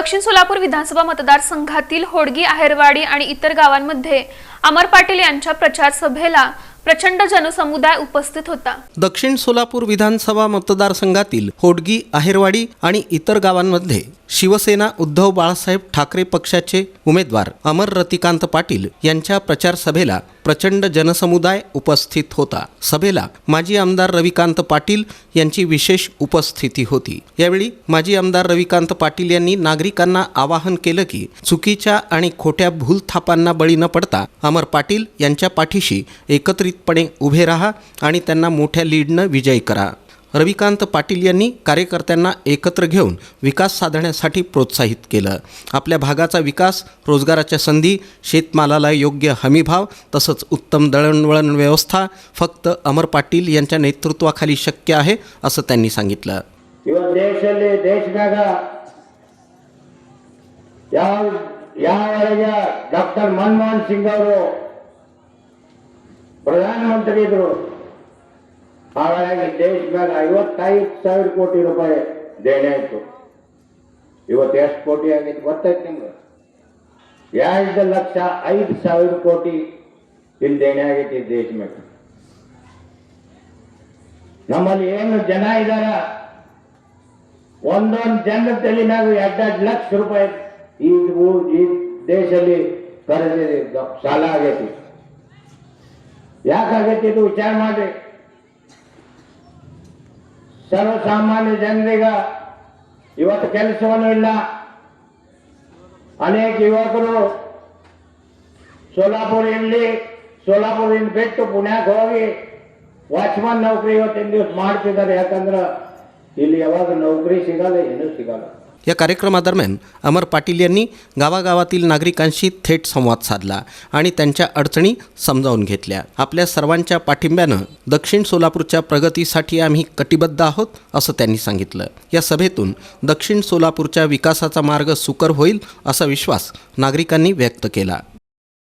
दक्षिण सोलापूर विधानसभा मतदारसंघातील होडगी आहेरवाडी आणि इतर गावांमध्ये अमर पाटील यांच्या प्रचार सभेला प्रचंड जनसमुदाय उपस्थित होता. दक्षिण सोलापूर विधानसभा मतदारसंघातील होडगी आहेरवाडी आणि इतर गावांमध्ये शिवसेना उद्धव बाळासाहेब ठाकरे पक्षाचे उमेदवार अमर रतिकांत पाटील यांच्या प्रचार सभेला प्रचंड जनसमुदाय उपस्थित होता. सभेला माजी आमदार रविकांत पाटील यांची विशेष उपस्थिती होती. यावेळी माजी आमदार रविकांत पाटील यांनी नागरिकांना आवाहन केलं की चुकीच्या आणि खोट्या भूलथापांना बळी न पडता अमर पाटील यांच्या पाठीशी एकत्रितपणे उभे राहा आणि त्यांना मोठ्या लीडनं विजयी करा. रविकांत पाटील यांनी कार्यकर्त्यांना एकत्र घेऊन विकास साधण्यासाठी प्रोत्साहित केलं. आपल्या भागाचा विकास रोजगाराच्या संधी शेतमालाला योग्य हमीभाव तसंच उत्तम दळणवळण व्यवस्था फक्त अमर पाटील यांच्या नेतृत्वाखाली शक्य आहे असं त्यांनी सांगितलं. देश ಯಾವರೆಗೆ ಡಾಕ್ಟರ್ ಮನಮೋಹನ್ ಸಿಂಗ್ ಅವರು ಪ್ರಧಾನಮಂತ್ರಿ ಇದ್ರು, ಹಾಗಾಗಿ ಮೇಲೆ ಐವತ್ತೈದು ಸಾವಿರ ಕೋಟಿ ರೂಪಾಯಿ ದೇಣೆ ಆಯ್ತು. ಇವತ್ತು ಎಷ್ಟು ಕೋಟಿ ಆಗಿತ್ತು ಗೊತ್ತೈತೆ ನಿಮ್ಗೆ? ಎರಡು ಲಕ್ಷ ಐದು ಸಾವಿರ ಕೋಟಿ ಇಲ್ಲಿ ದೇಣೆ ಆಗೈತಿ ದೇಶ ಮೇಲೆ ನಮ್ಮಲ್ಲಿ ಏನು ಜನ ಇದ್ದಾರ ಒಂದೊಂದು ಜನರ ನಾವು ಎರಡೆರಡು ಲಕ್ಷ ರೂಪಾಯಿ ಈ ಈ ದೇಶದಲ್ಲಿ ಕರೆದಿ ಸಾಲ ಆಗೈತಿ. ಯಾಕಾಗೈತಿ ಇದು ವಿಚಾರ ಮಾಡ್ರಿ. ಸರ್ವಸಾಮಾನ್ಯ ಜನರಿಗ ಇವತ್ತು ಕೆಲಸವನ್ನು ಇಲ್ಲ. ಅನೇಕ ಯುವಕರು ಸೋಲಾಪುರ ಇಲ್ಲಿ ಸೋಲಾಪುರದಿಂದ ಬಿಟ್ಟು ಪುಣ್ಯಾಗ ಹೋಗಿ ವಾಚ್ಮನ್ ನೌಕರಿ ಇವತ್ತಿನ ದಿವಸ ಮಾಡ್ತಿದ್ದಾರೆ. ಯಾಕಂದ್ರೆ ಇಲ್ಲಿ ಯಾವಾಗ ನೌಕರಿ ಸಿಗಲ್ಲ ಏನೂ ಸಿಗಲ್ಲ. या कार्यक्रमादरम्यान अमर पाटील यांनी गावागावातील नागरिकांशी थेट संवाद साधला आणि त्यांच्या अडचणी समजावून घेतल्या. आपल्या सर्वांच्या पाठिंब्यानं दक्षिण सोलापूरच्या प्रगतीसाठी आम्ही कटिबद्ध आहोत असं त्यांनी सांगितलं. या सभेतून दक्षिण सोलापूरच्या विकासाचा मार्ग सुकर होईल असा विश्वास नागरिकांनी व्यक्त केला.